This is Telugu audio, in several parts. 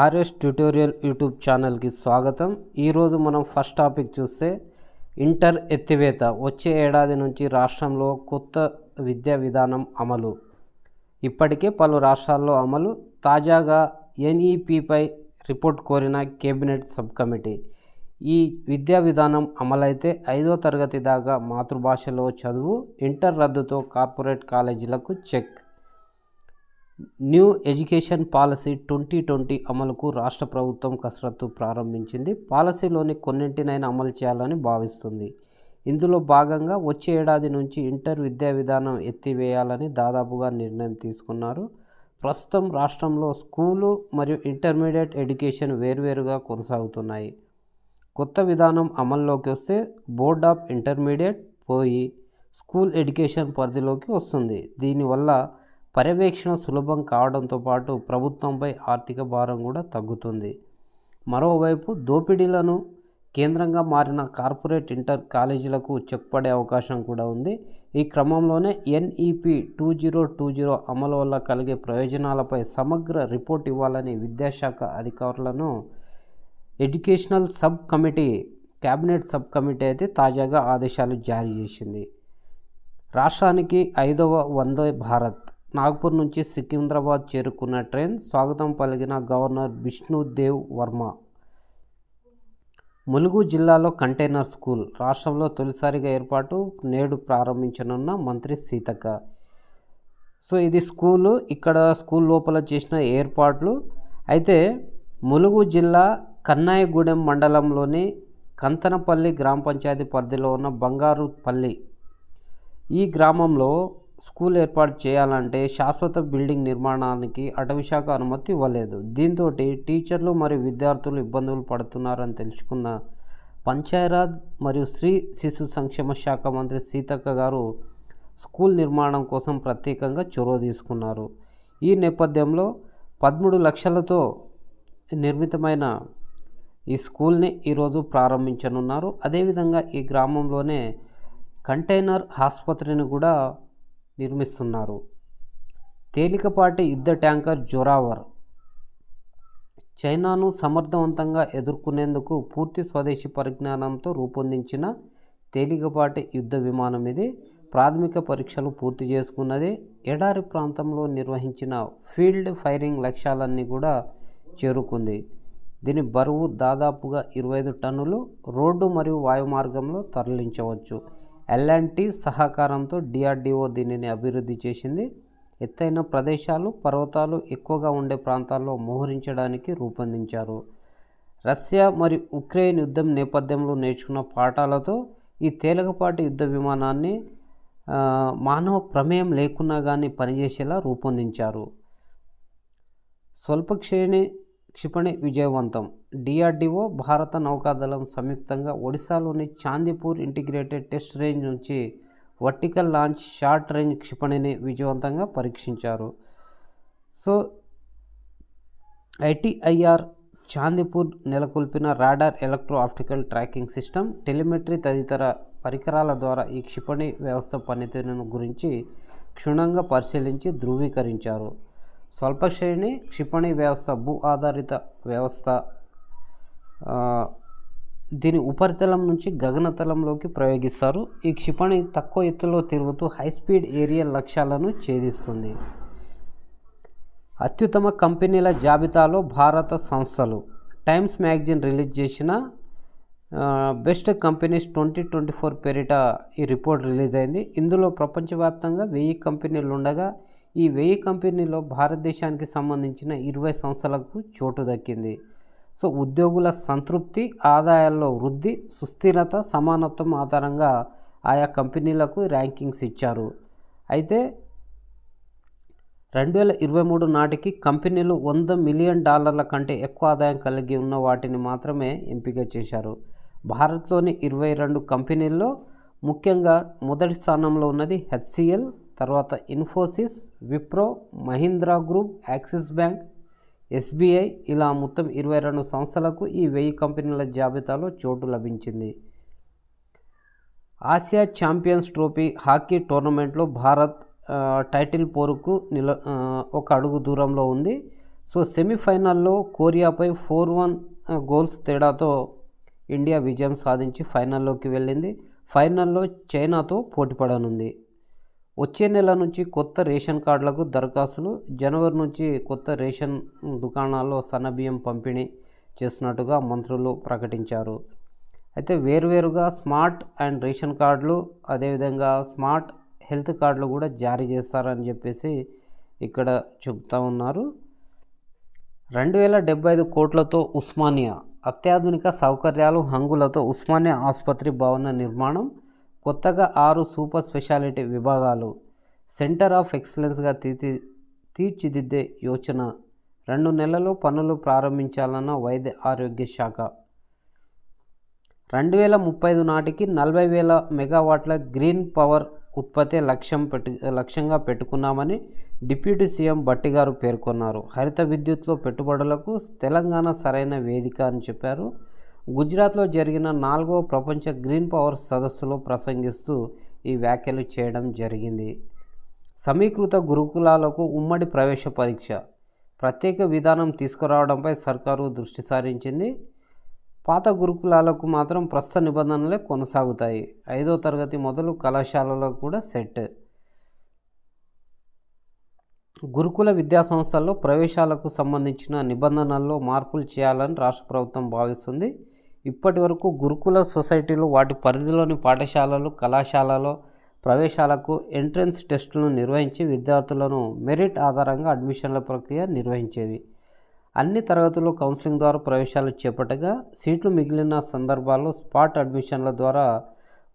ఆర్ఎస్ ట్యూటోరియల్ యూట్యూబ్ ఛానల్కి స్వాగతం. ఈరోజు మనం ఫస్ట్ టాపిక్ చూస్తే ఇంటర్ ఎత్తివేత. వచ్చే ఏడాది నుంచి రాష్ట్రంలో కొత్త విద్యా విధానం అమలు. ఇప్పటికే పలు రాష్ట్రాల్లో అమలు. తాజాగా ఎన్ఈపిపై రిపోర్ట్ కోరిన కేబినెట్ సబ్ కమిటీ. ఈ విద్యా విధానం అమలైతే ఐదో తరగతి దాకా మాతృభాషలో చదువు ఇంటర్ రద్దుతో కార్పొరేట్ కాలేజీలకు check. New education policy twenty twenty అమలుకు రాష్ట్ర ప్రభుత్వం కసరత్తు ప్రారంభించింది. పాలసీలోని కొన్నింటినైనా అమలు చేయాలని భావిస్తుంది. ఇందులో భాగంగా వచ్చే ఏడాది నుంచి ఇంటర్ విద్యా విధానం ఎత్తివేయాలని దాదాపుగా నిర్ణయం తీసుకున్నారు. ప్రస్తుతం రాష్ట్రంలో స్కూలు మరియు ఇంటర్మీడియట్ ఎడ్యుకేషన్ వేర్వేరుగా కొనసాగుతున్నాయి. కొత్త విధానం అమల్లోకి వస్తే బోర్డ్ ఆఫ్ ఇంటర్మీడియట్ పోయి స్కూల్ ఎడ్యుకేషన్ పరిధిలోకి వస్తుంది. దీనివల్ల పర్యవేక్షణ సులభం కావడంతో పాటు ప్రభుత్వంపై ఆర్థిక భారం కూడా తగ్గుతుంది. మరోవైపు దోపిడీలను కేంద్రంగా మారిన కార్పొరేట్ ఇంటర్ కాలేజీలకు చెక్ పడే అవకాశం కూడా ఉంది. ఈ క్రమంలోనే NEP two zero two zero అమలు వల్ల కలిగే ప్రయోజనాలపై సమగ్ర రిపోర్ట్ ఇవ్వాలని విద్యాశాఖ అధికారులను educational sub committee cabinet sub committee అయితే తాజాగా ఆదేశాలు జారీ చేసింది. రాష్ట్రానికి ఐదవ వందే భారత్ నాగ్పూర్ నుంచి సికింద్రాబాద్ చేరుకున్న ట్రైన్ స్వాగతం పలికిన గవర్నర్ విష్ణుదేవ్ వర్మ. ములుగు జిల్లాలో కంటైనర్ స్కూల్ రాష్ట్రంలో తొలిసారిగా ఏర్పాటు నేడు ప్రారంభించనున్న మంత్రి సీతక్క. సో ఇది స్కూలు ఇక్కడ స్కూల్ లోపల చేసిన ఏర్పాట్లు. అయితే ములుగు జిల్లా కన్నాయగూడెం మండలంలోని కంతనపల్లి గ్రామ పంచాయతీ పరిధిలో ఉన్న బంగారుపల్లి ఈ గ్రామంలో స్కూల్ ఏర్పాటు చేయాలంటే శాశ్వత బిల్డింగ్ నిర్మాణానికి అటవీశాఖ అనుమతి ఇవ్వలేదు. దీంతో టీచర్లు మరియు విద్యార్థులు ఇబ్బందులు పడుతున్నారని తెలుసుకున్న పంచాయరాజ్ మరియు స్త్రీ శిశు సంక్షేమ శాఖ మంత్రి సీతక్క గారు స్కూల్ నిర్మాణం కోసం ప్రత్యేకంగా చొరవ తీసుకున్నారు. ఈ నేపథ్యంలో పదమూడు లక్షలతో నిర్మితమైన ఈ స్కూల్ని ఈరోజు ప్రారంభించనున్నారు. అదేవిధంగా ఈ గ్రామంలోనే కంటైనర్ ఆసుపత్రిని కూడా నిర్మిస్తున్నారు. తేలికపాటి యుద్ధ ట్యాంకర్ జొరావర్ చైనాను సమర్థవంతంగా ఎదుర్కొనేందుకు పూర్తి స్వదేశీ పరిజ్ఞానంతో రూపొందించిన తేలికపాటి యుద్ధ విమానం ఇది. ప్రాథమిక పరీక్షలు పూర్తి చేసుకున్నది ఎడారి ప్రాంతంలో నిర్వహించిన ఫీల్డ్ ఫైరింగ్ లక్ష్యాలన్నీ కూడా చేరుకుంది. దీని బరువు దాదాపుగా ఇరవై ఐదు టన్నులు. రోడ్డు మరియు వాయు మార్గంలో తరలించవచ్చు. ఎల్ఎన్టీ సహకారంతో డిఆర్డిఓ దీనిని అభివృద్ధి చేసింది? ఎత్తైన ప్రదేశాలు పర్వతాలు ఎక్కువగా ఉండే ప్రాంతాల్లో మోహరించడానికి రూపొందించారు. రష్యా మరియు ఉక్రెయిన్ యుద్ధం నేపథ్యంలో నేర్చుకున్న పాఠాలతో ఈ తేలికపాటి యుద్ధ విమానాన్ని మానవ ప్రమేయం లేకున్నా కానీ పనిచేసేలా రూపొందించారు. స్వల్పక్షేణి క్షిపణి విజయవంతం. డిఆర్డిఓ భారత నౌకాదళం సంయుక్తంగా ఒడిశాలోని చాందీపూర్ ఇంటిగ్రేటెడ్ టెస్ట్ రేంజ్ నుంచి వర్టికల్ లాంచ్ షార్ట్ రేంజ్ క్షిపణిని విజయవంతంగా పరీక్షించారు. సో ఐటీఐఆర్ చాందీపూర్ నెలకొల్పిన radar electro optical tracking system telemetry తదితర పరికరాల ద్వారా ఈ క్షిపణి వ్యవస్థ పనితీరును గురించి క్షుణ్ణంగా పరిశీలించి ధృవీకరించారు. స్వల్ప శ్రేణి క్షిపణి వ్యవస్థ భూ ఆధారిత వ్యవస్థ దీని ఉపరితలం నుంచి గగనతలంలోకి ప్రయోగిస్తారు. ఈ క్షిపణి తక్కువ ఎత్తులో తిరుగుతూ హై స్పీడ్ ఏరియల్ లక్ష్యాలను ఛేదిస్తుంది. అత్యుత్తమ కంపెనీల జాబితాలో భారత సంస్థలు టైమ్స్ మ్యాగజైన్ రిలీజ్ చేసిన best companies twenty twenty four పేరిట ఈ రిపోర్ట్ రిలీజ్ అయింది. ఇందులో ప్రపంచవ్యాప్తంగా వెయ్యి కంపెనీలు ఉండగా ఈ వెయ్యి కంపెనీలో భారతదేశానికి సంబంధించిన ఇరవై సంస్థలకు చోటు దక్కింది. సో ఉద్యోగుల సంతృప్తి ఆదాయాల్లో వృద్ధి సుస్థిరత సమానత్వం ఆధారంగా ఆయా కంపెనీలకు ర్యాంకింగ్స్ ఇచ్చారు. అయితే రెండు వేల ఇరవై మూడు నాటికి కంపెనీలు వంద మిలియన్ డాలర్ల కంటే ఎక్కువ ఆదాయం కలిగి ఉన్న వాటిని మాత్రమే ఎంపిక చేశారు. భారత్లోని ఇరవై రెండు కంపెనీల్లో ముఖ్యంగా మొదటి స్థానంలో ఉన్నది హెచ్సిఎల్ తర్వాత Infosys Wipro Mahindra group Axis bank SBI ఇలా మొత్తం ఇరవై రెండు సంస్థలకు ఈ వెయ్యి కంపెనీల జాబితాలో చోటు లభించింది. ఆసియా ఛాంపియన్స్ ట్రోఫీ హాకీ టోర్నమెంట్లో భారత్ టైటిల్ పోరుకు నిల ఒక అడుగు దూరంలో ఉంది. సో సెమీఫైనల్లో కొరియాపై ఫోర్ వన్ గోల్స్ తేడాతో ఇండియా విజయం సాధించి ఫైనల్లోకి వెళ్ళింది. ఫైనల్లో చైనాతో పోటీపడనుంది వచ్చే నెల నుంచి కొత్త రేషన్ కార్డులకు దరఖాస్తులు జనవరి నుంచి కొత్త రేషన్ దుకాణాల్లో సన్నబియ్యం పంపిణీ చేస్తున్నట్టుగా మంత్రులు ప్రకటించారు. అయితే వేరువేరుగా స్మార్ట్ అండ్ రేషన్ కార్డులు అదేవిధంగా స్మార్ట్ హెల్త్ కార్డులు కూడా జారీ చేస్తారని చెప్పేసి ఇక్కడ చెబుతూ ఉన్నారు. రెండు వేల డెబ్బై ఐదు కోట్లతో ఉస్మానియా అత్యాధునిక సౌకర్యాలు హంగులతో ఉస్మానియా ఆసుపత్రి భవన నిర్మాణం కొత్తగా ఆరు సూపర్ స్పెషాలిటీ విభాగాలు సెంటర్ ఆఫ్ ఎక్సలెన్స్గా తీర్చి తీర్చిదిద్దే యోచన. రెండు నెలల్లో పనులు ప్రారంభించాలన్న వైద్య ఆరోగ్య శాఖ. రెండు వేల ముప్పై ఐదు నాటికి నలభై వేల మెగావాట్ల గ్రీన్ పవర్ ఉత్పత్తి లక్ష్యం పెట్టు లక్ష్యంగా పెట్టుకున్నామని డిప్యూటీ సీఎం భట్టి గారు పేర్కొన్నారు. హరిత విద్యుత్లో పెట్టుబడులకు తెలంగాణ సరైన వేదిక అని చెప్పారు. గుజరాత్లో జరిగిన నాలుగవ ప్రపంచ గ్రీన్ పవర్ సదస్సులో ప్రసంగిస్తూ ఈ వ్యాఖ్యలు చేయడం జరిగింది. సమీకృత గురుకులాలకు ఉమ్మడి ప్రవేశ పరీక్ష. ప్రత్యేక విధానం తీసుకురావడంపై సర్కారు దృష్టి సారించింది. పాత గురుకులాలకు మాత్రం ప్రస్తుత నిబంధనలే కొనసాగుతాయి. ఐదో తరగతి మొదలు కళాశాలలో కూడా సెట్. గురుకుల విద్యా సంస్థల్లో ప్రవేశాలకు సంబంధించిన నిబంధనల్లో మార్పులు చేయాలని రాష్ట్ర ప్రభుత్వం భావిస్తుంది. ఇప్పటి వరకు గురుకుల సొసైటీలు వాటి పరిధిలోని పాఠశాలలు కళాశాలలో ప్రవేశాలకు ఎంట్రన్స్ టెస్టులను నిర్వహించి విద్యార్థులను మెరిట్ ఆధారంగా అడ్మిషన్ల ప్రక్రియ నిర్వహించేవి. అన్ని తరగతులు కౌన్సిలింగ్ ద్వారా ప్రవేశాలు చేపట్టగా సీట్లు మిగిలిన సందర్భాల్లో స్పాట్ అడ్మిషన్ల ద్వారా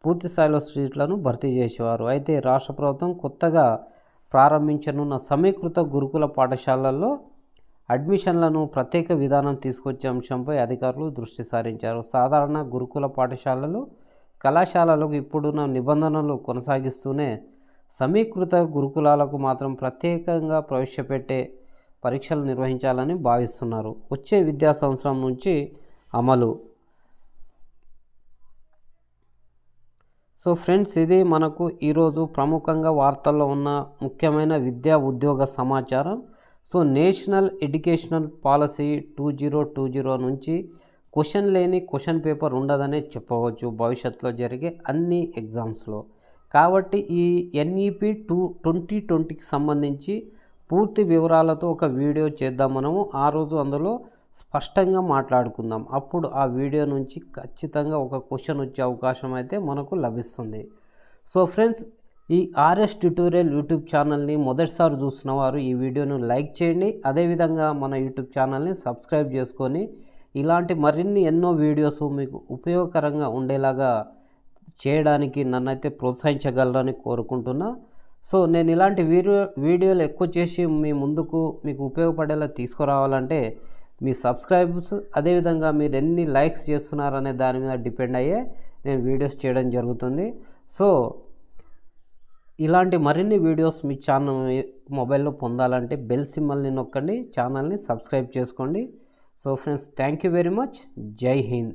పూర్తి స్థాయిలో సీట్లను భర్తీ చేసేవారు. అయితే రాష్ట్ర ప్రభుత్వం కొత్తగా ప్రారంభించనున్న సమీకృత గురుకుల పాఠశాలల్లో అడ్మిషన్లను ప్రత్యేక విధానం తీసుకొచ్చే అంశంపై అధికారులు దృష్టి సారించారు. సాధారణ గురుకుల పాఠశాలలు కళాశాలలకు ఇప్పుడున్న నిబంధనలు కొనసాగిస్తూనే సమీకృత గురుకులాలకు మాత్రం ప్రత్యేకంగా ప్రవేశపెట్టే పరీక్షలు నిర్వహించాలని భావిస్తున్నారు. వచ్చే విద్యా సంవత్సరం నుంచి అమలు. సో ఫ్రెండ్స్ ఇది మనకు ఈరోజు ప్రముఖంగా వార్తల్లో ఉన్న ముఖ్యమైన విద్యా ఉద్యోగ సమాచారం. So national educational policy two zero two zero నుంచి క్వశ్చన్ లేని క్వశ్చన్ పేపర్ ఉండదనే చెప్పవచ్చు. భవిష్యత్తులో జరిగే అన్ని ఎగ్జామ్స్లో. కాబట్టి ఈ ఎన్ఈపి టూ ట్వంటీ ట్వంటీకి సంబంధించి పూర్తి వివరాలతో ఒక వీడియో చేద్దాం మనము. ఆ రోజు అందులో స్పష్టంగా మాట్లాడుకుందాం. అప్పుడు ఆ వీడియో నుంచి ఖచ్చితంగా ఒక క్వశ్చన్ వచ్చే అవకాశం అయితే మనకు లభిస్తుంది. సో ఫ్రెండ్స్ ఈ ఆర్ఎస్ ట్యూటోరియల్ యూట్యూబ్ ఛానల్ని మొదటిసారి చూసిన వారు ఈ వీడియోను లైక్ చేయండి. అదేవిధంగా మన యూట్యూబ్ ఛానల్ని సబ్స్క్రైబ్ చేసుకొని ఇలాంటి మరిన్ని ఎన్నో వీడియోస్ మీకు ఉపయోగకరంగా ఉండేలాగా చేయడానికి నన్నైతే ప్రోత్సహించగలరని కోరుకుంటున్నా. సో నేను ఇలాంటి వీడియో వీడియోలు ఎక్కువ చేసి మీ ముందుకు మీకు ఉపయోగపడేలా తీసుకురావాలంటే మీ సబ్స్క్రైబ్స్ అదేవిధంగా మీరు ఎన్ని లైక్స్ చేస్తున్నారనే దాని మీద డిపెండ్ అయ్యే నేను వీడియోస్ చేయడం జరుగుతుంది. సో ఇలాంటి మరిన్ని వీడియోస్ మీ ఛానల్ మొబైల్లో పొందాలంటే బెల్ సింబల్ని నొక్కండి ఛానల్ని సబ్స్క్రైబ్ చేసుకోండి. So friends thank you very much Jai Hind.